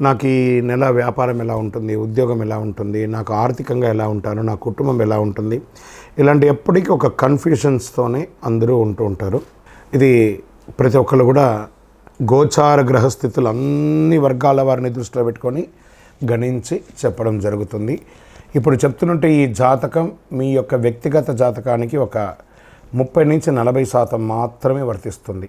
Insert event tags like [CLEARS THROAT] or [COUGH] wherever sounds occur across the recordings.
నాకు ఈ నెల వ్యాపారం ఎలా ఉంటుంది ఉద్యోగం ఎలా ఉంటుంది నాకు ఆర్థికంగా ఎలా ఉంటాను నా కుటుంబం ఎలా ఉంటుంది ఇలాంటి ఎప్పటికీ ఒక కన్ఫ్యూషన్స్తోనే అందరూ ఉంటూ ఉంటారు. ఇది ప్రతి ఒక్కరు కూడా గోచార గ్రహస్థితులు అన్ని వర్గాల వారిని దృష్టిలో పెట్టుకొని గణించి చెప్పడం జరుగుతుంది. ఇప్పుడు చెప్తున్నట్టు ఈ జాతకం మీ యొక్క వ్యక్తిగత జాతకానికి ఒక ముప్పై నుంచి నలభై శాతం మాత్రమే వర్తిస్తుంది.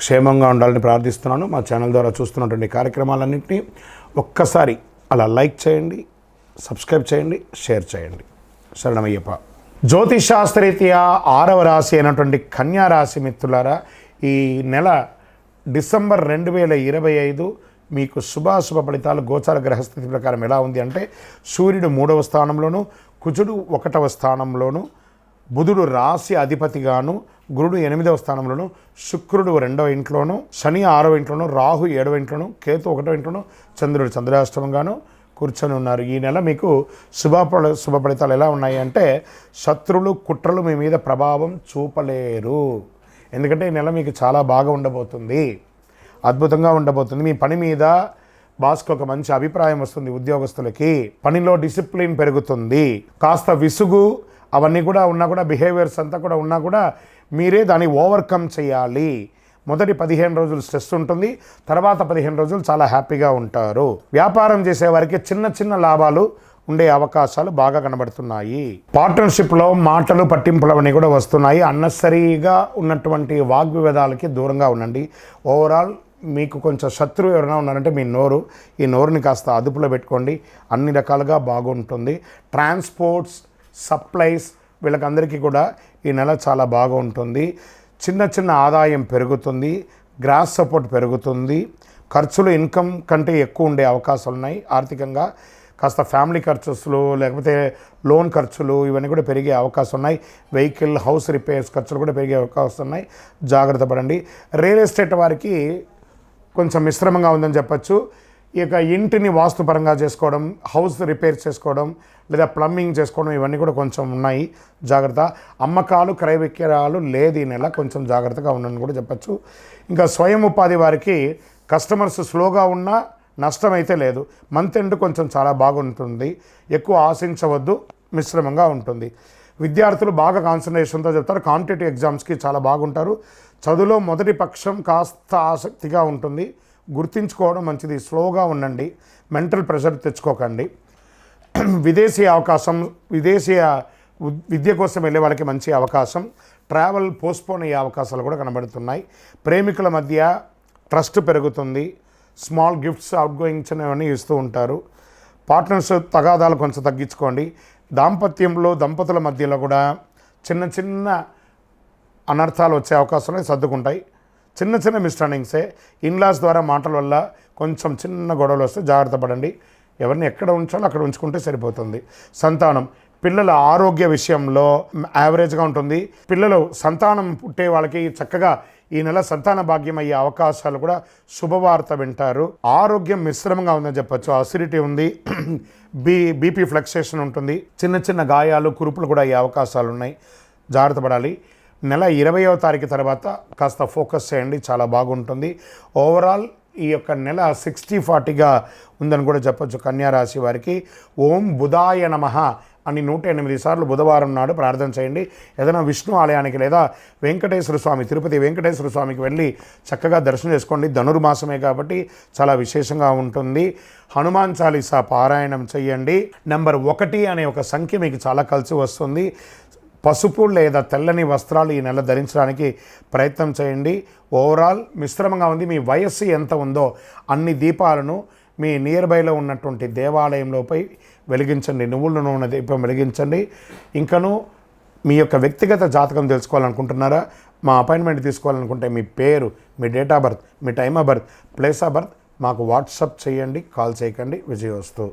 క్షేమంగా ఉండాలని ప్రార్థిస్తున్నాను. మా ఛానల్ ద్వారా చూస్తున్నటువంటి కార్యక్రమాలన్నింటినీ ఒక్కసారి అలా లైక్ చేయండి సబ్స్క్రైబ్ చేయండి షేర్ చేయండి. శరణమయ్యప్ప. జ్యోతిషాస్త్రరీత్యా ఆరవ రాశి అయినటువంటి కన్యా రాశి మిత్రులారా ఈ నెల డిసెంబర్ రెండు వేల ఇరవై ఐదు మీకు శుభాశుభ ఫలితాలు గోచార గ్రహస్థితి ప్రకారం ఎలా ఉంది అంటే సూర్యుడు మూడవ స్థానంలోను కుజుడు ఒకటవ స్థానంలోను బుధుడు రాశి అధిపతిగాను గురుడు ఎనిమిదవ స్థానంలోను శుక్రుడు రెండవ ఇంట్లోను శని ఆరవ ఇంట్లోను రాహు ఏడవ ఇంట్లోను కేతు ఒకటవ ఇంట్లోను చంద్రుడు చంద్రాష్టమంగాను కూర్చొని ఉన్నారు. ఈ నెల మీకు శుభ శుభ ఫలితాలు ఎలా ఉన్నాయి అంటే శత్రులు కుట్రలు మీ మీద ప్రభావం చూపలేరు. ఎందుకంటే ఈ నెల మీకు చాలా బాగా ఉండబోతుంది. అద్భుతంగా ఉండబోతుంది. మీ పని మీద బాస్కి ఒక మంచి అభిప్రాయం వస్తుంది ఉద్యోగస్తులకి. పనిలో డిసిప్లిన్ పెరుగుతుంది. కాస్త విసుగు అవన్నీ కూడా ఉన్నా కూడా బిహేవియర్స్ అంతా కూడా ఉన్నా కూడా మీరే దాన్ని ఓవర్కమ్ చేయాలి. మొదటి పదిహేను రోజులు స్ట్రెస్ ఉంటుంది. తర్వాత పదిహేను రోజులు చాలా హ్యాపీగా ఉంటారు. వ్యాపారం చేసేవారికి చిన్న చిన్న లాభాలు ఉండే అవకాశాలు బాగా కనబడుతున్నాయి. పార్ట్నర్షిప్లో మాటలు పట్టింపులు అవన్నీ కూడా వస్తున్నాయి. అన్నెసరీగా ఉన్నటువంటి వాగ్వివాదాలకి దూరంగా ఉండండి. ఓవరాల్ మీకు కొంచెం శత్రువు ఎవరైనా ఉన్నారంటే మీ నోరు ఈ నోరుని కాస్త అదుపులో పెట్టుకోండి. అన్ని రకాలుగా బాగుంటుంది. ట్రాన్స్పోర్ట్స్ సప్లైస్ వీళ్ళకందరికీ కూడా ఈ నెల చాలా బాగా ఉంటుంది చిన్న చిన్న ఆదాయం పెరుగుతుంది. గ్రాస్ సపోర్ట్ పెరుగుతుంది. ఖర్చులు ఇన్కమ్ కంటే ఎక్కువ ఉండే అవకాశాలు ఉన్నాయి. ఆర్థికంగా కాస్త ఫ్యామిలీ ఖర్చులు లేకపోతే లోన్ ఖర్చులు ఇవన్నీ కూడా పెరిగే అవకాశం ఉన్నాయి. వెహికల్ హౌస్ రిపేర్స్ ఖర్చులు కూడా పెరిగే అవకాశం ఉన్నాయి. జాగ్రత్త పడండి. రియల్ ఎస్టేట్ వారికి కొంచెం మిశ్రమంగా ఉందని చెప్పచ్చు. ఈ యొక్క ఇంటిని వాస్తుపరంగా చేసుకోవడం హౌస్ రిపేర్ చేసుకోవడం లేదా ప్లంబింగ్ చేసుకోవడం ఇవన్నీ కూడా కొంచెం ఉన్నాయి. జాగ్రత్త. అమ్మకాలు క్రయ విక్రయాలు లేదు ఈ నెల. కొంచెం జాగ్రత్తగా ఉండని కూడా చెప్పచ్చు. ఇంకా స్వయం ఉపాధి వారికి కస్టమర్స్ స్లోగా ఉన్నా నష్టం అయితే లేదు. మంత్ ఎండ్ కొంచెం చాలా బాగుంటుంది. ఎక్కువ ఆశించవద్దు మిశ్రమంగా ఉంటుంది. విద్యార్థులు బాగా కాన్సన్ట్రేషన్తో చెప్తారు. కాంపిటేటివ్ ఎగ్జామ్స్కి చాలా బాగుంటారు. చదువులో మొదటి పక్షం కాస్త ఆసక్తిగా ఉంటుంది. గుర్తించుకోవడం మంచిది. స్లోగా ఉండండి. మెంటల్ ప్రెషర్ తెచ్చుకోకండి. విదేశీ అవకాశం విదేశీయ విద్య కోసం వెళ్ళే వాళ్ళకి మంచి అవకాశం. ట్రావెల్ పోస్ట్పోన్ అయ్యే అవకాశాలు కూడా కనబడుతున్నాయి. ప్రేమికుల మధ్య ట్రస్ట్ పెరుగుతుంది. స్మాల్ గిఫ్ట్స్ అవుట్గోయింగ్స్ అనేవన్నీ ఇస్తూ ఉంటారు. పార్ట్నర్స్ తగాదాలు కొంచెం తగ్గించుకోండి. దాంపత్యంలో దంపతుల మధ్యలో కూడా చిన్న చిన్న అనర్థాలు వచ్చే అవకాశాలు సర్దుకుంటాయి. చిన్న చిన్న మిస్టర్నింగ్సే. ఇన్లాస్ ద్వారా మాటల వల్ల కొంచెం చిన్న గొడవలు వస్తే జాగ్రత్త పడండి. ఎవరిని ఎక్కడ ఉంచాలో అక్కడ ఉంచుకుంటే సరిపోతుంది. సంతానం. పిల్లల ఆరోగ్య విషయంలో యావరేజ్గా ఉంటుంది. పిల్లలు సంతానం పుట్టే వాళ్ళకి చక్కగా ఈ నెల సంతాన భాగ్యం అయ్యే అవకాశాలు కూడా శుభవార్త వింటారు. ఆరోగ్యం మిశ్రమంగా ఉందని చెప్పొచ్చు. అసిడిటీ ఉంది. [CLEARS THROAT] బీ బీపీ ఫ్లక్సేషన్ ఉంటుంది. చిన్న చిన్న గాయాలు కురుపులు కూడా అయ్యే అవకాశాలు ఉన్నాయి జాగ్రత్త పడాలి. నెల ఇరవయో తారీఖు తర్వాత కాస్త ఫోకస్ చేయండి చాలా బాగుంటుంది. ఓవరాల్ ఈ యొక్క నెల సిక్స్టీ ఫార్టీగా ఉందని కూడా చెప్పొచ్చు కన్యారాశి వారికి. ఓం బుధాయ నమ అని నూట ఎనిమిది సార్లు బుధవారం నాడు ప్రార్థన చేయండి. ఏదైనా విష్ణు ఆలయానికి లేదా వెంకటేశ్వర స్వామి తిరుపతి వెంకటేశ్వర స్వామికి వెళ్ళి చక్కగా దర్శనం చేసుకోండి. ధనుర్మాసమే కాబట్టి చాలా విశేషంగా ఉంటుంది. హనుమాన్ చాలీసా పారాయణం చేయండి. నెంబర్ ఒకటి అనే ఒక సంఖ్య మీకు చాలా కలిసి వస్తుంది. పసుపు లేదా తెల్లని వస్త్రాలు ఈ నెల ధరించడానికి ప్రయత్నం చేయండి. ఓవరాల్ మిశ్రమంగా ఉంది. మీ వయస్సు ఎంత ఉందో అన్ని దీపాలను మీ నియర్ బైలో ఉన్నటువంటి దేవాలయంలోపై వెలిగించండి. నువ్వుల నూనె దీపం వెలిగించండి. ఇంకను మీ యొక్క వ్యక్తిగత జాతకం తెలుసుకోవాలనుకుంటున్నారా? మా అపాయింట్మెంట్ తీసుకోవాలనుకుంటే మీ పేరు మీ date of birth me time of birth place of birth మాకు వాట్సప్ చేయండి కాల్ చేయకండి. విజయోస్తు